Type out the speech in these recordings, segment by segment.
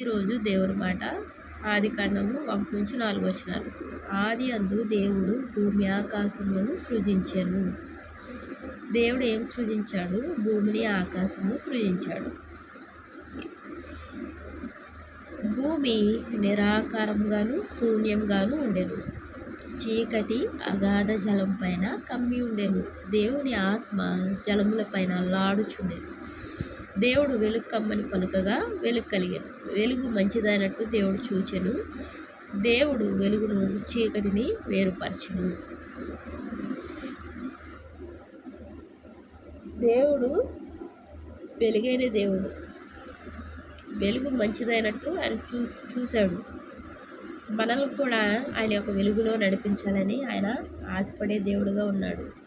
ఈరోజు దేవుని మాట. ఆది కాండము ఒకటి నుంచి నాలుగు వచ్చినారు ఆది అందు దేవుడు భూమి ఆకాశములను సృజించాను. దేవుడు ఏం సృజించాడు? భూమిని ఆకాశమును సృజించాడు. భూమి నిరాకారంగాను శూన్యంగాను ఉండేను. చీకటి అగాధ జలం పైన కమ్మి ఉండేను. దేవుని ఆత్మ జలముల పైన లాడుచుండెను. దేవుడు వెలుక్కమ్మని పలుకగా వెలుగు కలిగాను వెలుగు మంచిదైనట్టు దేవుడు చూచెను. దేవుడు వెలుగును చీకటిని వేరుపరచను. దేవుడు వెలుగైన దేవుడు. వెలుగు మంచిదైనట్టు ఆయన చూ చూశాడు. మనల్ని కూడా ఆయన యొక్క వెలుగులో నడిపించాలని ఆయన ఆశపడే దేవుడుగా ఉన్నాడు.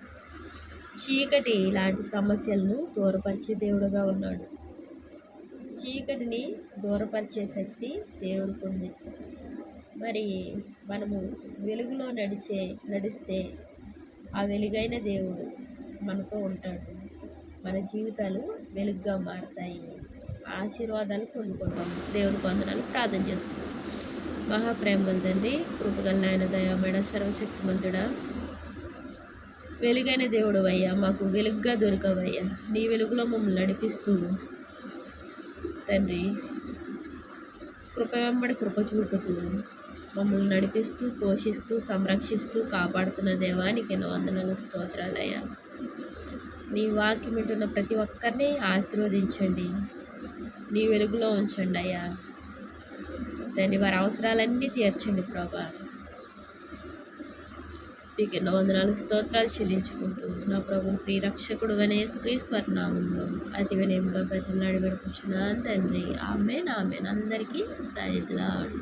చీకటి ఇలాంటి సమస్యలను దూరపరిచే దేవుడుగా ఉన్నాడు. చీకటిని దూరపరిచే శక్తి దేవుడికి ఉంది మరి మనము వెలుగులో నడిచే నడిస్తే ఆ వెలుగైన దేవుడు మనతో ఉంటాడు. మన జీవితాలు వెలుగుగా మారుతాయి. ఆశీర్వాదాలు పొందుకుంటాము దేవుని వందనాలు. ప్రార్థన చేసుకుంటాం మహాప్రేమ గల తండ్రి కృపగల నాయన దయామేడ సర్వశక్తిమంతుడా వెలుగైన దేవుడు అయ్యా మాకు వెలుగ్గా దొరకవయ్యా. నీ వెలుగులో మమ్మల్ని నడిపిస్తూ తండ్రి కృప వెంబడి కృప చూపుతూ మమ్మల్ని నడిపిస్తూ పోషిస్తూ సంరక్షిస్తూ కాపాడుతున్న దేవానికి వందనలు స్తోత్రాలయ్యా. నీ వాక్యం వింటున్న ప్రతి ఒక్కరిని ఆశీర్వదించండి. నీ వెలుగులో ఉంచండి అయ్యా. దాన్ని వారి అవసరాలన్నీ తీర్చండి ప్రభా. నీకు ఎన్నో వందనాలు స్తోత్రాలు చెల్లించుకుంటూ నా ప్రభు ప్రియరక్షకుడు అనే క్రీస్తు వారి నామంలో అతి వినయంగా ప్రతిమలాడి పెడుకుంటున్నాను తండ్రి. ఆమె ఆమె అందరికీ ప్రయత్నాలు